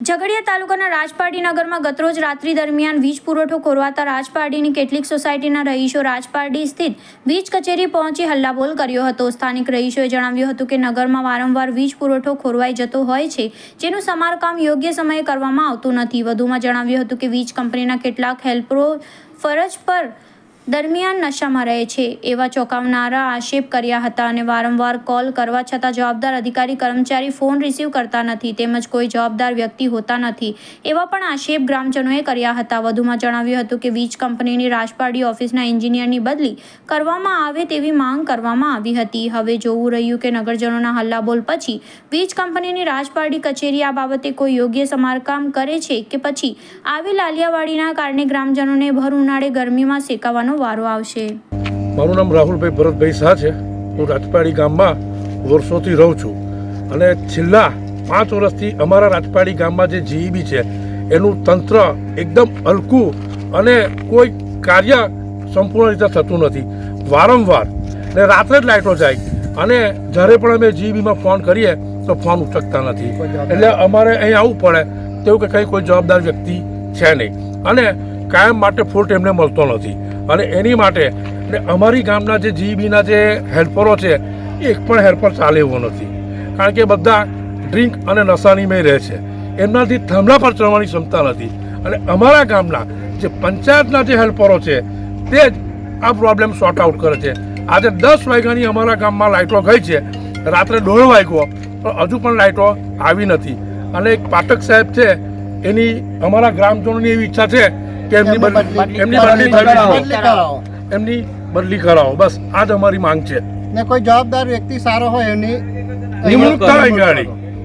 ઝઘડિયા તાલુકાના રાજપારડી નગરમાં ગતરોજ રાત્રિ દરમિયાન વીજ પુરવઠો ખોરવાતા રાજપારડીની કેટલીક સોસાયટીના રહીશો રાજપારડી સ્થિત વીજ કચેરી પહોંચી હલ્લાબોલ કર્યો હતો. સ્થાનિક રહીશોએ જણાવ્યું હતું કે નગરમાં વારંવાર વીજ પુરવઠો ખોરવાઈ જતો હોય છે, જેનું સમારકામ યોગ્ય સમયે કરવામાં આવતું નથી. વધુમાં જણાવ્યું હતું કે વીજ કંપનીના કેટલાક હેલ્પરો ફરજ પર દરમિયાન નશામાં રહે છે. એવા ચોંકાવનારા આક્ષેપ કર્યા હતા અને વારંવાર કોલ કરવા છતાં જવાબદાર અધિકારી કર્મચારી ફોન રિસીવ કરતા નથી તેમજ કોઈ જવાબદાર વ્યક્તિ હોતા નથી એવા પણ આક્ષેપ ગ્રામજનોએ કર્યા હતા. વધુમાં જણાવ્યું હતું કે વીજ કંપનીની રાજપાડી ઓફિસના એન્જિનિયરની બદલી કરવામાં આવે તેવી માંગ કરવામાં આવી હતી. હવે જોવું રહ્યું કે નગરજનોના હલ્લાબોલ પછી વીજ કંપનીની રાજપાડી કચેરી આ બાબતે કોઈ યોગ્ય સમારકામ કરે છે કે પછી આવી લાલિયાવાડીના કારણે ગ્રામજનોને ભર ઉનાળે ગરમીમાં શેકાવાનો વારો આવશે. મારું નામ રાહુલભાઈ ભરતભાઈ શાહ છે. હું રાજપાડી ગામમાં વર્ષોથી રહું છું. અને છેલ્લા પાંચ વર્ષથી અમારા રાજપાડી ગામમાં જે જીઈબી છે, એનું તંત્ર એકદમ હલકું અને કોઈ કાર્ય સંપૂર્ણ રીતે થતું નથી. વારંવાર. ને રાત્રે જ લાઇટો જાય. અને જ્યારે પણ અમે જીઈબીમાં ફોન કરીએ, તો ફોન ઉચકતા નથી. એટલે અમારે અહીં આવવું પડે. તેવું કે કંઈ કોઈ જવાબદાર વ્યક્તિ છે નહીં. અને કાયમ માટે ફૂલ એમને મળતો નથી. અને એની માટે ને અમારી ગામના જે જીબીના જે હેલ્પરો છે એ એક પણ હેલ્પર ચાલે એવો નથી. કારણ કે બધા ડ્રિંક અને નશાનીમય રહે છે. એમનાથી થાંભલા પર ચડવાની ક્ષમતા નથી. અને અમારા ગામના જે પંચાયતના જે હેલ્પરો છે, તે જ આ પ્રોબ્લેમ સોર્ટ આઉટ કરે છે. આજે દસ વાગ્યાની અમારા ગામમાં લાઇટો ગઈ છે. રાત્રે દોઢ વાગ્યો, પણ હજુ પણ લાઇટો આવી નથી. અને એક પાઠક સાહેબ છે, એની અમારા ગ્રામજનોની એવી ઈચ્છા છે કે એમની બદલી એમની બદલી કરાવો એમની બદલી કરાવો. બસ આ જ અમારી માંગ છે. ને કોઈ જવાબદાર વ્યક્તિ સારો હોય એની નિમણૂક કરાય ગાડી.